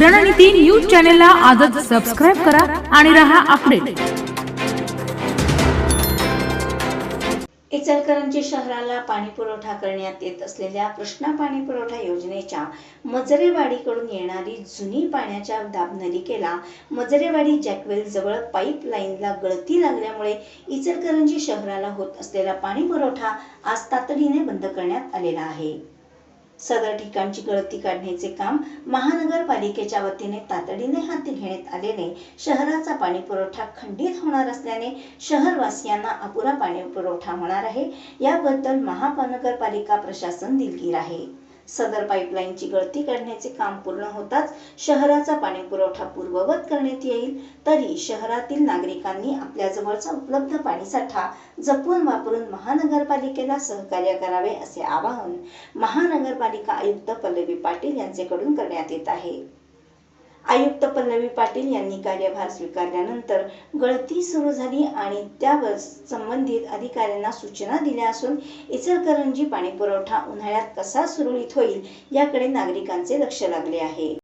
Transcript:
रणनीती न्यूज चॅनलला आजच सबस्क्राईब करा आणि रहा अपडेट इचलकरंजी शहराला पाणी पुरवठा करण्यात येत असलेल्या कृष्णा पाणी पुरवठा योजनेच्या मजरेवाडीकडून येणारी जुनी पाण्याच्या दाबनलिकेला मजरेवाडी जॅकवेल जवळ पाईपलाईनला गळती लागल्यामुळे इचलकरंजी शहराला होत असलेला पाणी पुरवठा आज तातडीने बंद करण्यात आलेला आहे. सदर ठिकाणची गळती काढण्याचे काम महानगरपालिकेच्या वतीने तातडीने हाती घेण्यात आलेले शहराचा पाणी पुरवठा खंडित होणार असल्याने शहरवासियांना अपुरा पाणी पुरवठा होणार आहे. याबद्दल महानगरपालिका प्रशासन दिलगीर आहे. सदर पाईपलाईनची गळती काढण्याचे काम पूर्ण होताच शहराचा पाणी पुरवठा पूर्ववत करण्यात येईल. तरी शहरातील नागरिकांनी आपल्या जवळचा उपलब्ध पाणीसाठा जपून वापरून महानगरपालिकेला सहकार्य करावे असे आवाहन महानगरपालिका आयुक्त पल्लवी पाटील यांच्याकडून करण्यात येत आहे. आयुक्त पल्लवी पाटील यांनी कार्यभार स्वीकारल्यानंतर गळती सुरू झाली आणि त्यावर संबंधित अधिकाऱ्यांना सूचना दिल्या असून इचलकरंजी पाणीपुरवठा उन्हाळ्यात कसा सुरळीत होईल याकडे नागरिकांचे लक्ष लागले आहे.